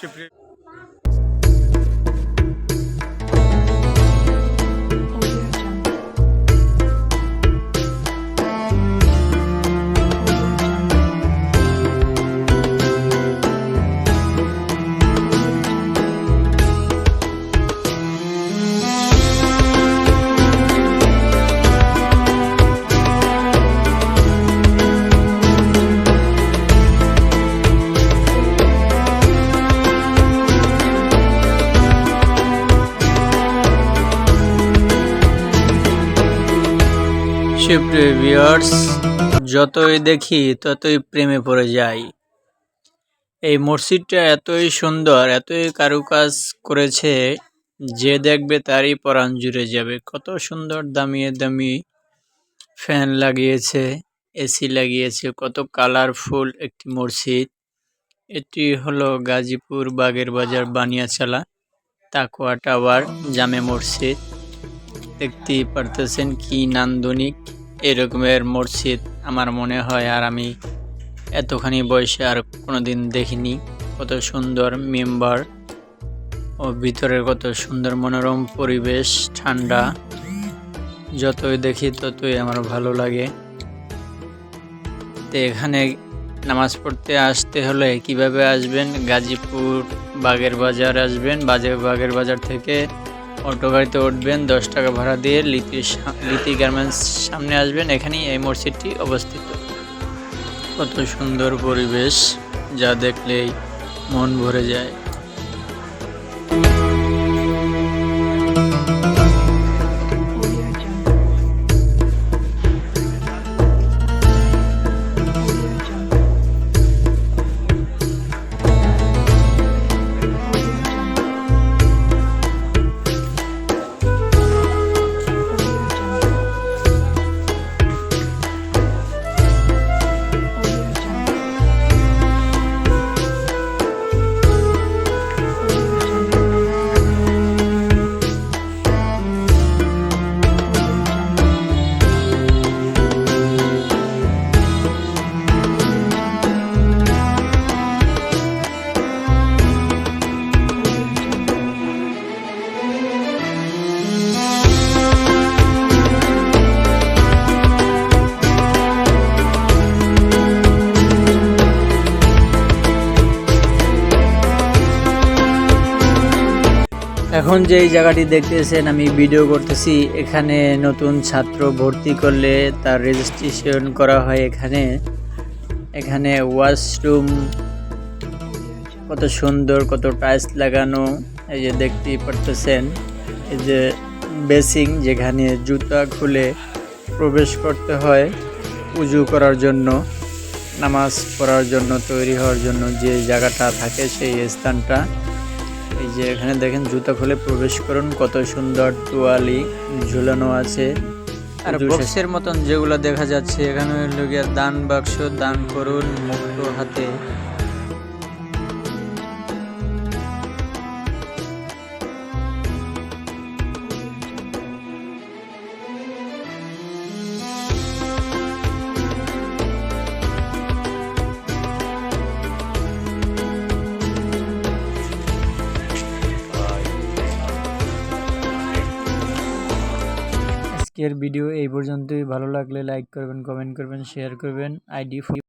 সুপ্রিয় সুপ্রিয় ভিউয়ার্স যতই দেখি, ততই প্রেমে পড়ে যাই। এই মসজিদটা এতই সুন্দর, এতই কারুকাজ করেছে যে দেখবে তারই পরাণ জুড়ে যাবে। কত সুন্দর দামিয়ে দামি ফ্যান লাগিয়েছে এসি লাগিয়েছে, কত কালারফুল একটি মসজিদ। এটি হলো গাজীপুর বাগের বাজার বানিয়াচালা তাকুয়া টাওয়ার জামে মসজিদ। দেখতেই পারতেছেন কি নান্দনিক এরকমের মসজিদ আমার মনে হয় আর আমি এতখানি বয়সে আর কোনোদিন দেখিনি। কত সুন্দর মেম্বার ও ভিতরের কত সুন্দর মনোরম পরিবেশ, ঠান্ডা। যতই দেখি ততই আমার ভালো লাগে। তো এখানে নামাজ পড়তে আসতে হলে কীভাবে আসবেন? গাজীপুর বাগের বাজার আসবেন? বাজে বাগের বাজার থেকে অটো গাড়িতে উঠবেন, দশ টাকা ভাড়া দিয়ে লিতি লিতি গার্মেন্টস সামনে আসবেন, এখানেই এই মসজিদটি অবস্থিত। কত সুন্দর পরিবেশ, যা দেখলেই মন ভরে যায়। এখন যেই জায়গাটি দেখতেছেন, আমি ভিডিও করতেছি। এখানে নতুন ছাত্র ভর্তি করলে তার রেজিস্ট্রেশন করা হয় এখানে। এখানে ওয়াশরুম কত সুন্দর, কত টাইলস লাগানো, এই যে দেখতেই পারতেছেন। এই যে বেসিং, যেখানে জুতা খুলে প্রবেশ করতে হয় উজু করার জন্য, নামাজ পড়ার জন্য, তৈরি হওয়ার জন্য যে জায়গাটা থাকে সেই স্থানটা। যে এখানে দেখেন জুতা খুলে প্রবেশ করুন কত সুন্দর তোয়ালি ঝুলানো আছে। আর বক্সের মতন যেগুলো দেখা যাচ্ছে এখানে লোকের দান বাক্স দান করুন মুক্ত হাতে। আজকের ভিডিও এই পর্যন্তই। ভালো লাগলে লাইক করবেন কমেন্ট করবেন শেয়ার করবেন। আইডি